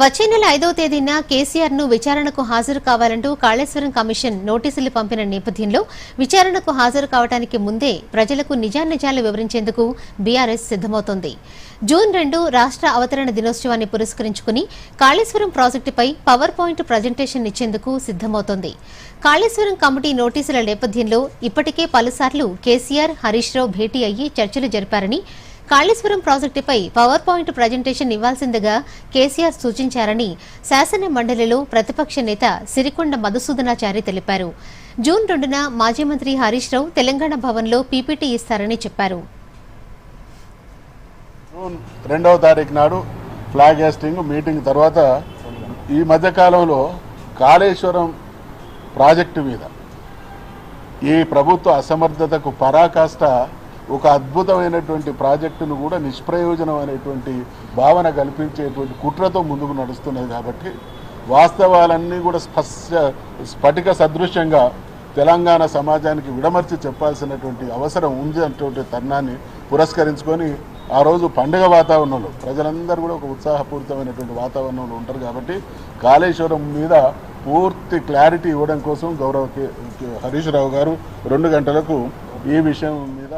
వచ్చే నెల ఐదవ తేదీన కేసీఆర్ను విచారణకు హాజరు కావాలంటూ కాళేశ్వరం కమిషన్ నోటీసులు పంపిన నేపథ్యంలో విచారణకు హాజరు కావడానికి ముందే ప్రజలకు నిజానిజాలు వివరించేందుకు బీఆర్ఎస్ సిద్దమవుతోంది జూన్ రెండు రాష్ట్ర అవతరణ దినోత్సవాన్ని పురస్కరించుకుని కాళేశ్వరం ప్రాజెక్టుపై పవర్ పాయింట్ ప్రజెంటేషన్ ఇచ్చేందుకు సిద్దమవుతోంది కాళేశ్వరం కమిటీ నోటీసుల నేపథ్యంలో ఇప్పటికే పలుసార్లు కేసీఆర్ హరీష్ రావు భేటీ అయ్యి చర్చలు జరిపారని కాళేశ్వరం ప్రాజెక్టుపై పవర్ పాయింట్ ప్రజెంటేషన్ ఇవ్వాల్సిందిగా కేసీఆర్ సూచించారని శాసన మండలిలో ప్రతిపక్ష నేత సిరికొండ మధుసూదనాచారి తెలిపారు. జూన్ రెండున మాజీ మంత్రి హరీష్ రావు తెలంగాణ భవన్లో పీపీటీ ఇస్తారని చెప్పారు. జూన్ రెండవ తారీఖు నాడు ఫ్లాగ్ హాస్టింగ్ మీటింగ్ తర్వాత ఈ మధ్యకాలంలో కాళేశ్వరం ప్రాజెక్టు మీద ఈ ప్రభుత్వ అసమర్థతకు పరాకాష్ట ఒక అద్భుతమైనటువంటి ప్రాజెక్టును కూడా నిష్ప్రయోజనం అనేటువంటి భావన కల్పించేటువంటి కుట్రతో ముందుకు నడుస్తున్నది కాబట్టి వాస్తవాలన్నీ కూడా స్పష్ట స్ఫటిక సదృశ్యంగా తెలంగాణ సమాజానికి విడమర్చి చెప్పాల్సినటువంటి అవసరం ఉంది అటువంటి తరుణాన్ని పురస్కరించుకొని ఆ రోజు పండుగ వాతావరణంలో ప్రజలందరూ కూడా ఒక ఉత్సాహపూరితమైనటువంటి వాతావరణంలో ఉంటారు కాబట్టి కాళేశ్వరం మీద పూర్తి క్లారిటీ ఇవ్వడం కోసం గౌరవ హరీష్ రావు గారు రెండు గంటలకు ఈ విషయం మీద